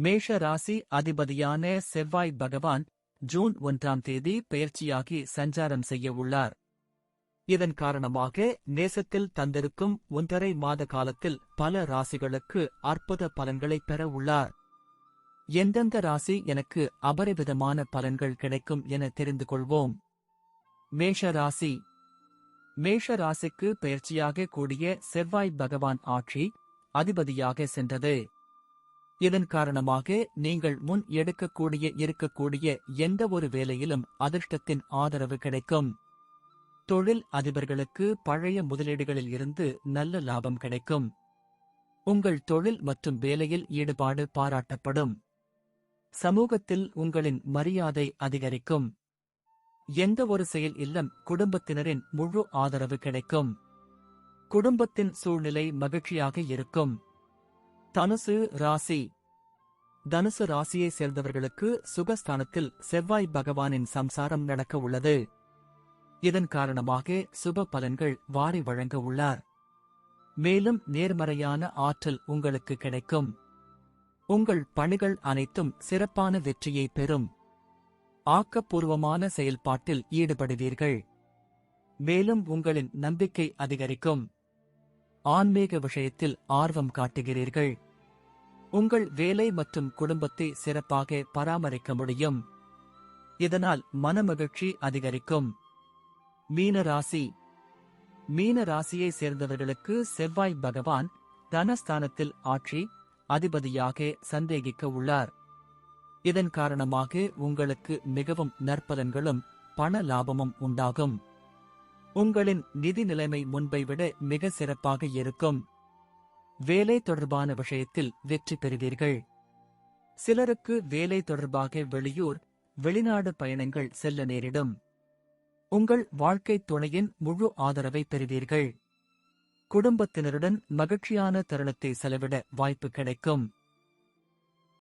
மேஷ ராசி அதிபதியான செவ்வாய் பகவான் ஜூன் ஒன்றாம் தேதி பெயர்ச்சியாகி சஞ்சாரம் செய்ய உள்ளார். இதன் காரணமாக நேசத்தில் தந்திருக்கும் ஒன்றரை மாத காலத்தில் பல ராசிகளுக்கு அற்புத பலன்களை பெற உள்ளார். எந்தெந்த ராசி எனக்கு அபரிவிதமான பலன்கள் கிடைக்கும் என தெரிந்து கொள்வோம். மேஷ ராசி மேஷ ராசிக்கு பயிற்சியாக கூடிய செவ்வாய் பகவான் ஆட்சி அதிபதியாக சென்றது. இதன் காரணமாக நீங்கள் முன் எடுக்கக்கூடிய இருக்கக்கூடிய எந்த ஒரு வேலையிலும் அதிர்ஷ்டத்தின் ஆதரவு கிடைக்கும். தொழில் அதிபர்களுக்கு பழைய முதலீடுகளில் இருந்து நல்ல லாபம் கிடைக்கும். உங்கள் தொழில் மற்றும் வேலையில் ஈடுபாடு பாராட்டப்படும். சமூகத்தில் உங்களின் மரியாதை அதிகரிக்கும். எந்த ஒரு செயல் இல்லம் குடும்பத்தினரின் முழு ஆதரவு கிடைக்கும். குடும்பத்தின் சூழ்நிலை மகிழ்ச்சியாக இருக்கும். தனுசு ராசி. தனுசு ராசியை சேர்ந்தவர்களுக்கு சுகஸ்தானத்தில் செவ்வாய் பகவானின் சம்சாரம் நடக்க உள்ளது. இதன் காரணமாக சுப பலன்கள் வாரி வழங்க உள்ளார். மேலும் நேர்மறையான ஆற்றல் உங்களுக்கு கிடைக்கும். உங்கள் பணிகள் அனைத்தும் சிறப்பான வெற்றியை பெறும். ஆக்கப்பூர்வமான செயல்பாட்டில் ஈடுபடுவீர்கள். மேலும் உங்களின் நம்பிக்கை அதிகரிக்கும். ஆன்மீக விஷயத்தில் ஆர்வம் காட்டுகிறீர்கள். உங்கள் வேலை மற்றும் குடும்பத்தை சிறப்பாக பராமரிக்க முடியும். இதனால் மனமகிழ்ச்சி அதிகரிக்கும். மீன ராசி. மீன ராசியை சேர்ந்தவர்களுக்கு செவ்வாய் பகவான் தனஸ்தானத்தில் ஆட்சி அதிபதியாக சந்தேகிக்க உள்ளார். இதன் காரணமாக உங்களுக்கு மிகவும் நற்பலன்களும் பண லாபமும் உண்டாகும். உங்களின் நிதி நிலைமை முன்பை விட மிக சிறப்பாக இருக்கும். வேலை தொடர்பான விஷயத்தில் வெற்றி பெறுவீர்கள். சிலருக்கு வேலை தொடர்பாக வெளியூர் வெளிநாடு பயணங்கள் செல்ல நேரிடும். உங்கள் வாழ்க்கைத் துணையின் முழு ஆதரவை பெறுவீர்கள். குடும்பத்தினருடன் மகிழ்ச்சியான தருணத்தை செலவிட வாய்ப்பு கிடைக்கும்.